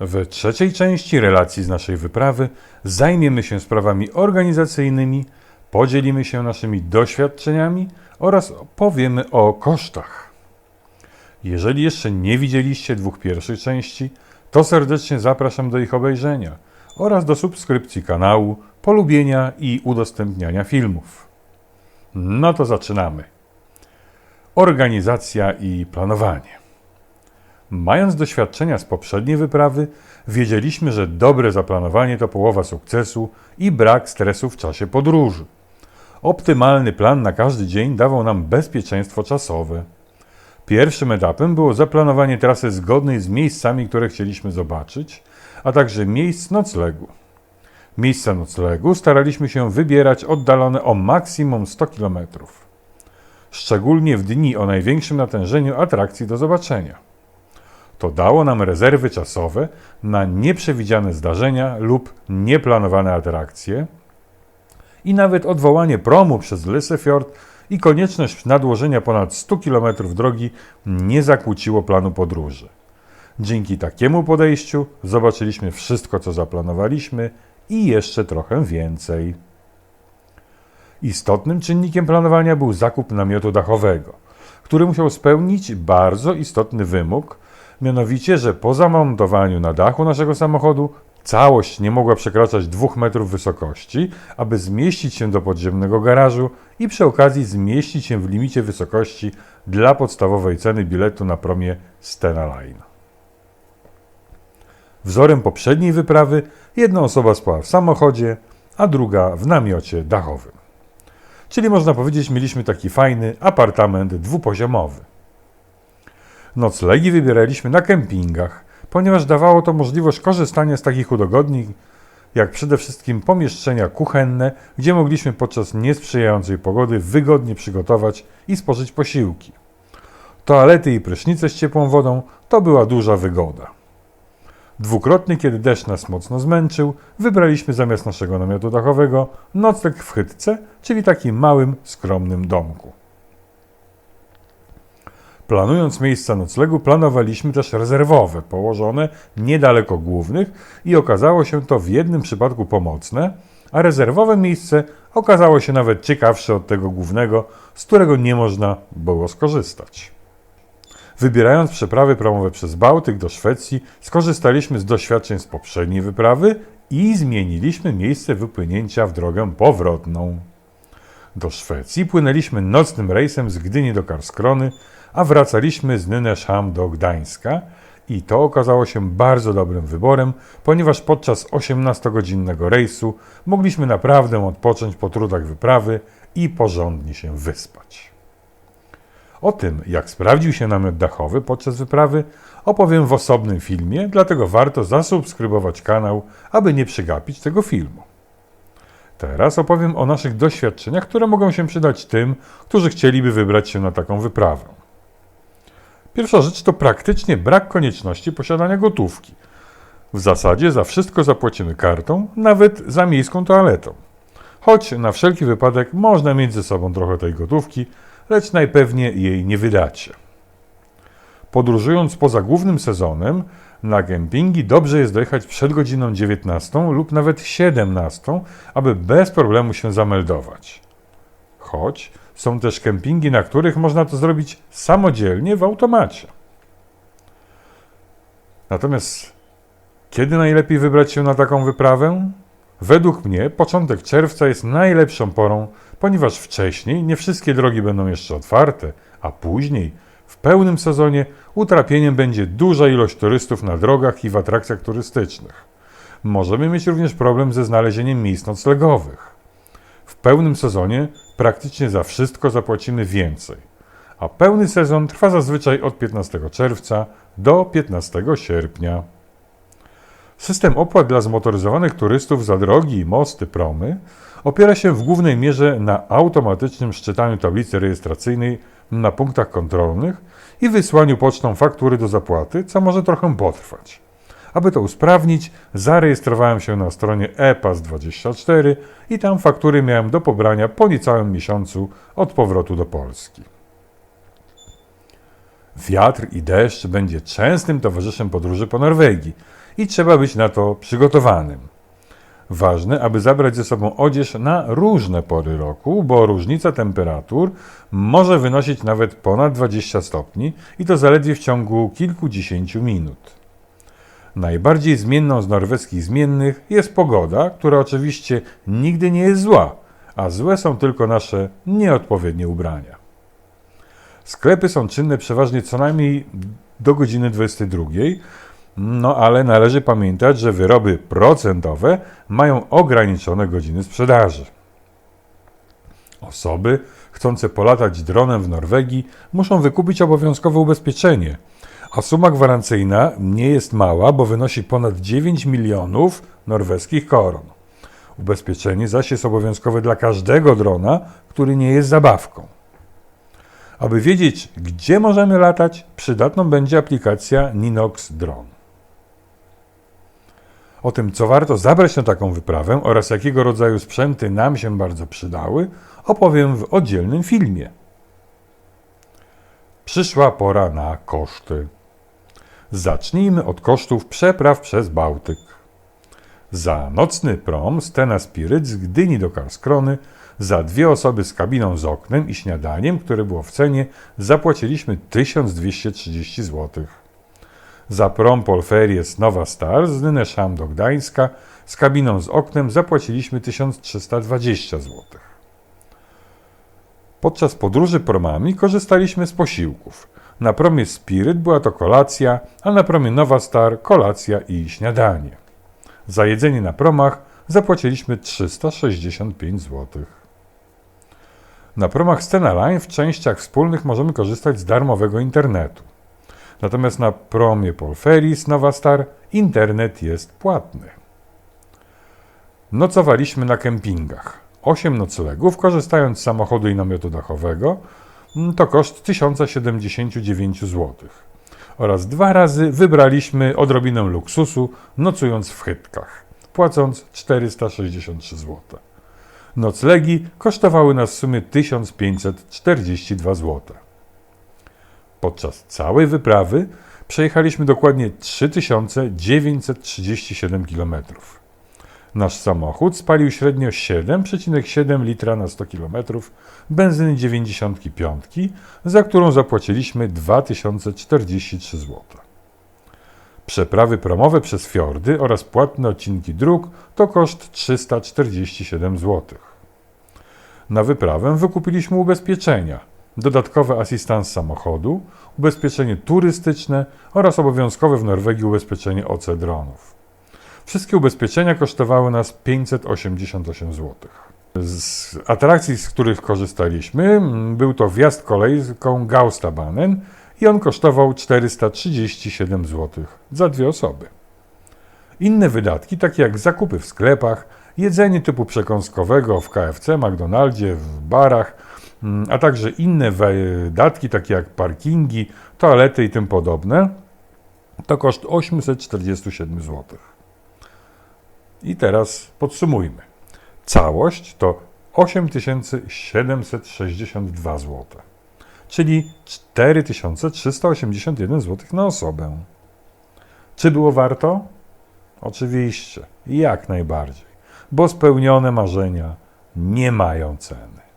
W trzeciej części relacji z naszej wyprawy zajmiemy się sprawami organizacyjnymi, podzielimy się naszymi doświadczeniami oraz powiemy o kosztach. Jeżeli jeszcze nie widzieliście dwóch pierwszych części, to serdecznie zapraszam do ich obejrzenia oraz do subskrypcji kanału, polubienia i udostępniania filmów. No to zaczynamy. Organizacja i planowanie. Mając doświadczenia z poprzedniej wyprawy, wiedzieliśmy, że dobre zaplanowanie to połowa sukcesu i brak stresu w czasie podróży. Optymalny plan na każdy dzień dawał nam bezpieczeństwo czasowe. Pierwszym etapem było zaplanowanie trasy zgodnej z miejscami, które chcieliśmy zobaczyć, a także miejsc noclegu. Miejsca noclegu staraliśmy się wybierać oddalone o maksimum 100 km. Szczególnie w dni o największym natężeniu atrakcji do zobaczenia. To dało nam rezerwy czasowe na nieprzewidziane zdarzenia lub nieplanowane atrakcje i nawet odwołanie promu przez Lysefjord i konieczność nadłożenia ponad 100 km drogi nie zakłóciło planu podróży. Dzięki takiemu podejściu zobaczyliśmy wszystko, co zaplanowaliśmy i jeszcze trochę więcej. Istotnym czynnikiem planowania był zakup namiotu dachowego, który musiał spełnić bardzo istotny wymóg, mianowicie, że po zamontowaniu na dachu naszego samochodu całość nie mogła przekraczać 2 metrów wysokości, aby zmieścić się do podziemnego garażu i przy okazji zmieścić się w limicie wysokości dla podstawowej ceny biletu na promie Stena Line. Wzorem poprzedniej wyprawy jedna osoba spała w samochodzie, a druga w namiocie dachowym. Czyli można powiedzieć, mieliśmy taki fajny apartament dwupoziomowy. Noclegi wybieraliśmy na kempingach, ponieważ dawało to możliwość korzystania z takich udogodnień, jak przede wszystkim pomieszczenia kuchenne, gdzie mogliśmy podczas niesprzyjającej pogody wygodnie przygotować i spożyć posiłki. Toalety i prysznice z ciepłą wodą to była duża wygoda. Dwukrotnie, kiedy deszcz nas mocno zmęczył, wybraliśmy zamiast naszego namiotu dachowego nocleg w chytce, czyli takim małym, skromnym domku. Planując miejsca noclegu, planowaliśmy też rezerwowe, położone niedaleko głównych i okazało się to w jednym przypadku pomocne, a rezerwowe miejsce okazało się nawet ciekawsze od tego głównego, z którego nie można było skorzystać. Wybierając przeprawy promowe przez Bałtyk do Szwecji, skorzystaliśmy z doświadczeń z poprzedniej wyprawy i zmieniliśmy miejsce wypłynięcia w drogę powrotną. Do Szwecji płynęliśmy nocnym rejsem z Gdyni do Karskrony, a wracaliśmy z Nyneszham do Gdańska i to okazało się bardzo dobrym wyborem, ponieważ podczas 18-godzinnego rejsu mogliśmy naprawdę odpocząć po trudach wyprawy i porządnie się wyspać. O tym, jak sprawdził się namiot dachowy podczas wyprawy, opowiem w osobnym filmie, dlatego warto zasubskrybować kanał, aby nie przegapić tego filmu. Teraz opowiem o naszych doświadczeniach, które mogą się przydać tym, którzy chcieliby wybrać się na taką wyprawę. Pierwsza rzecz to praktycznie brak konieczności posiadania gotówki. W zasadzie za wszystko zapłacimy kartą, nawet za miejską toaletą. Choć na wszelki wypadek można mieć ze sobą trochę tej gotówki, lecz najpewniej jej nie wydacie. Podróżując poza głównym sezonem, na kempingi dobrze jest dojechać przed godziną 19 lub nawet 17, aby bez problemu się zameldować. Choć są też kempingi, na których można to zrobić samodzielnie w automacie. Natomiast kiedy najlepiej wybrać się na taką wyprawę? Według mnie początek czerwca jest najlepszą porą, ponieważ wcześniej nie wszystkie drogi będą jeszcze otwarte, a później, w pełnym sezonie, utrapieniem będzie duża ilość turystów na drogach i w atrakcjach turystycznych. Możemy mieć również problem ze znalezieniem miejsc noclegowych. Pełnym sezonie praktycznie za wszystko zapłacimy więcej, a pełny sezon trwa zazwyczaj od 15 czerwca do 15 sierpnia. System opłat dla zmotoryzowanych turystów za drogi, mosty, promy opiera się w głównej mierze na automatycznym szczytaniu tablicy rejestracyjnej na punktach kontrolnych i wysłaniu pocztą faktury do zapłaty, co może trochę potrwać. Aby to usprawnić, zarejestrowałem się na stronie ePAS24 i tam faktury miałem do pobrania po niecałym miesiącu od powrotu do Polski. Wiatr i deszcz będzie częstym towarzyszem podróży po Norwegii i trzeba być na to przygotowanym. Ważne, aby zabrać ze sobą odzież na różne pory roku, bo różnica temperatur może wynosić nawet ponad 20 stopni i to zaledwie w ciągu kilkudziesięciu minut. Najbardziej zmienną z norweskich zmiennych jest pogoda, która oczywiście nigdy nie jest zła, a złe są tylko nasze nieodpowiednie ubrania. Sklepy są czynne przeważnie co najmniej do godziny 22, no ale należy pamiętać, że wyroby procentowe mają ograniczone godziny sprzedaży. Osoby chcące polatać dronem w Norwegii muszą wykupić obowiązkowe ubezpieczenie, a suma gwarancyjna nie jest mała, bo wynosi ponad 9 milionów norweskich koron. Ubezpieczenie zaś jest obowiązkowe dla każdego drona, który nie jest zabawką. Aby wiedzieć, gdzie możemy latać, przydatną będzie aplikacja Ninox Drone. O tym, co warto zabrać na taką wyprawę oraz jakiego rodzaju sprzęty nam się bardzo przydały, opowiem w oddzielnym filmie. Przyszła pora na koszty. Zacznijmy od kosztów przepraw przez Bałtyk. Za nocny prom Stena Spirit z Gdyni do Karskrony za dwie osoby z kabiną z oknem i śniadaniem, które było w cenie, zapłaciliśmy 1230 zł. Za prom Polferries Nowa Star z Nyneszam do Gdańska z kabiną z oknem zapłaciliśmy 1320 zł. Podczas podróży promami korzystaliśmy z posiłków. Na promie Spirit była to kolacja, a na promie Nowa Star kolacja i śniadanie. Za jedzenie na promach zapłaciliśmy 365 zł. Na promach Stena Line w częściach wspólnych możemy korzystać z darmowego internetu. Natomiast na promie Polferis Nowa Star internet jest płatny. Nocowaliśmy na kempingach. 8 noclegów, korzystając z samochodu i namiotu dachowego, to koszt 1079 zł. Oraz dwa razy wybraliśmy odrobinę luksusu, nocując w chytkach, płacąc 463 zł. Noclegi kosztowały nas w sumie 1542 zł. Podczas całej wyprawy przejechaliśmy dokładnie 3937 km. Nasz samochód spalił średnio 7,7 litra na 100 km benzyny 95, za którą zapłaciliśmy 2043 zł. Przeprawy promowe przez fiordy oraz płatne odcinki dróg to koszt 347 zł. Na wyprawę wykupiliśmy ubezpieczenia, dodatkowy asystans samochodu, ubezpieczenie turystyczne oraz obowiązkowe w Norwegii ubezpieczenie OC dronów. Wszystkie ubezpieczenia kosztowały nas 588 zł. Z atrakcji, z których korzystaliśmy, był to wjazd kolejką Gaustabanen i on kosztował 437 zł za dwie osoby. Inne wydatki, takie jak zakupy w sklepach, jedzenie typu przekąskowego w KFC, McDonaldzie, w barach, a także inne wydatki, takie jak parkingi, toalety i tym podobne, to koszt 847 zł. I teraz podsumujmy. Całość to 8762 zł, czyli 4381 zł na osobę. Czy było warto? Oczywiście, jak najbardziej, bo spełnione marzenia nie mają ceny.